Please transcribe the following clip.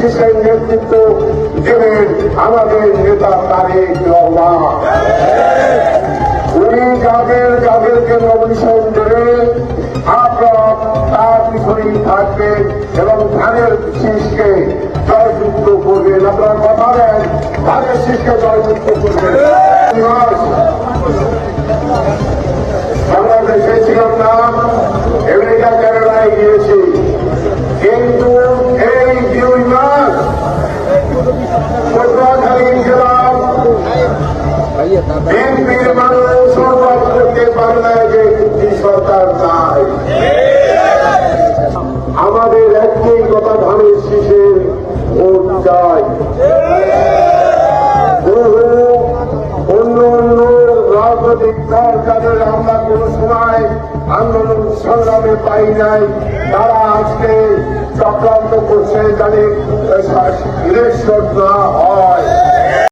শীষের নেতৃত্ব দেবেন আমাদের নেতা তারেক রহমান। উনি যাদের যাদেরকে নমিনেশন দেবে, আপনারা তার পিছনেই থাকবেন এবং ধানের শীষকে জয়যুক্ত করবেন। আপনারা কথা দেন ধানের শীষকে জয়যুক্ত করবেন। আমরা দেশে ছিলাম না, আমেরিকা কানাডায় গিয়েছি। একটি আমাদের একটাই কথা ধানের শীষের ভোট চাই। অন্য অন্য রাজনৈতিক দল যাদের আমরা কোন সময় আন্দোলন সংগ্রামে পাই নাই, তারা আজকে চক্রান্ত করছে যাদের না হয়।